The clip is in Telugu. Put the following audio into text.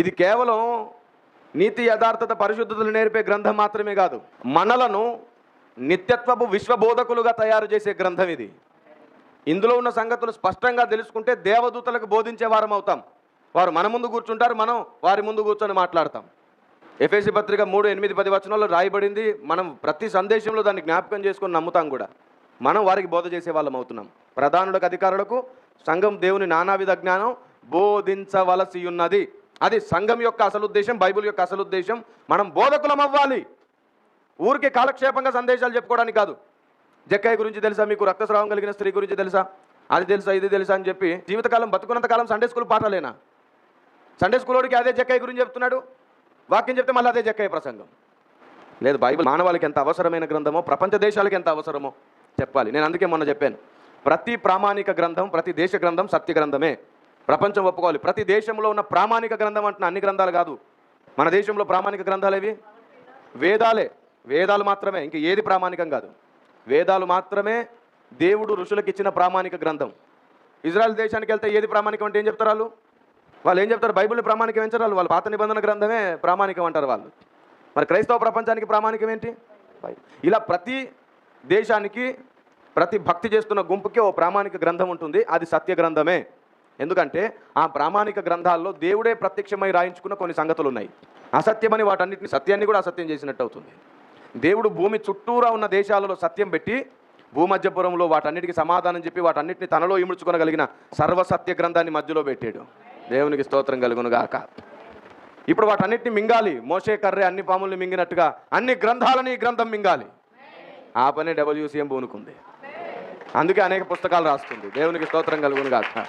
ఇది కేవలం నీతి యథార్థత పరిశుద్ధతలు నేర్పే గ్రంథం మాత్రమే కాదు మనలను నిత్యత్వపు విశ్వబోధకులుగా తయారు చేసే గ్రంథం ఇది. ఇందులో ఉన్న సంగతులు స్పష్టంగా తెలుసుకుంటే దేవదూతలకు బోధించే వారం అవుతాం. వారు మన ముందు కూర్చుంటారు మనం వారి ముందు కూర్చొని మాట్లాడతాం. ఎఫ్ఎసి పత్రిక మూడు ఎనిమిది పది వచనంలో రాయబడింది మనం ప్రతి సందేశంలో దాన్ని జ్ఞాపకం చేసుకొని నమ్ముతాం కూడా. మనం వారికి బోధ చేసే వాళ్ళం అవుతున్నాం. ప్రధానులకు అధికారులకు సంఘం దేవుని నానావిధ జ్ఞానం బోధించవలసి ఉన్నది. అది సంఘం యొక్క అసలు ఉద్దేశం బైబిల్ యొక్క అసలు ఉద్దేశం. మనం బోధకులం అవ్వాలి. ఊరికే కాలక్షేపంగా సందేశాలు చెప్పుకోవడానికి కాదు. జక్కయ్య గురించి తెలుసా? మీకు రక్తస్రావం కలిగిన స్త్రీ గురించి తెలుసా? అది తెలుసా? ఇది తెలుసా? అని చెప్పి జీవితకాలం బతుకున్నంత కాలం సండే స్కూల్ పాఠాలేనా? సండే స్కూల్లోడికి అదే జక్కయ్య గురించి చెప్తున్నాడు. వాక్యం చెప్తే మళ్ళీ అదే జక్కయ్య ప్రసంగం. లేదు బైబిల్ మానవాళికి ఎంత అవసరమైన గ్రంథమో ప్రపంచ దేశాలకు ఎంత అవసరమో చెప్పాలి. నేను అందుకే మొన్న చెప్పాను. ప్రతి ప్రామాణిక గ్రంథం ప్రతి దేశ గ్రంథం సత్య గ్రంథమే. ప్రపంచం ఒప్పుకోవాలి. ప్రతి దేశంలో ఉన్న ప్రామాణిక గ్రంథం అంటున్న అన్ని గ్రంథాలు కాదు. మన దేశంలో ప్రామాణిక గ్రంథాలు ఏవి? వేదాలే. వేదాలు మాత్రమే. ఇంక ఏది ప్రామాణికం కాదు. వేదాలు మాత్రమే దేవుడు ఋషులకు ఇచ్చిన ప్రామాణిక గ్రంథం. ఇజ్రాయెల్ దేశానికి వెళ్తే ఏది ప్రామాణికం అంటే ఏం చెప్తారు వాళ్ళు? వాళ్ళు ఏం చెప్తారు? బైబిల్ని ప్రామాణికం ఎంచారు వాళ్ళు? వాళ్ళ పాత నిబంధన గ్రంథమే ప్రామాణికం అంటారు వాళ్ళు. మరి క్రైస్తవ ప్రపంచానికి ప్రామాణికం ఏంటి? ఇలా ప్రతి దేశానికి ప్రతి భక్తి చేస్తున్న గుంపుకి ఓ ప్రామాణిక గ్రంథం ఉంటుంది. అది సత్య గ్రంథమే. ఎందుకంటే ఆ ప్రామాణిక గ్రంథాల్లో దేవుడే ప్రత్యక్షమై రాయించుకున్న కొన్ని సంగతులు ఉన్నాయి అసత్యమని వాటన్నిటిని సత్యాన్ని కూడా అసత్యం చేసినట్టు అవుతుంది. దేవుడు భూమి చుట్టూరా ఉన్న దేశాలలో సత్యం పెట్టి భూమధ్యపురంలో వాటన్నిటికి సమాధానం చెప్పి వాటన్నిటిని తనలో ఇముడ్చుకొనగలిగిన సర్వసత్య గ్రంథాన్ని మధ్యలో పెట్టాడు. దేవునికి స్తోత్రం కలుగును గాక. ఇప్పుడు వాటన్నిటిని మింగాలి. మోసే కర్రే అన్ని పాముల్ని మింగినట్టుగా అన్ని గ్రంథాలని ఈ గ్రంథం మింగాలి. ఆ పనే డబ్ల్యూసీఎం పూనుకుంది అందుకే అనేక పుస్తకాలు రాస్తుంది. దేవునికి స్తోత్రం కలుగును గాక.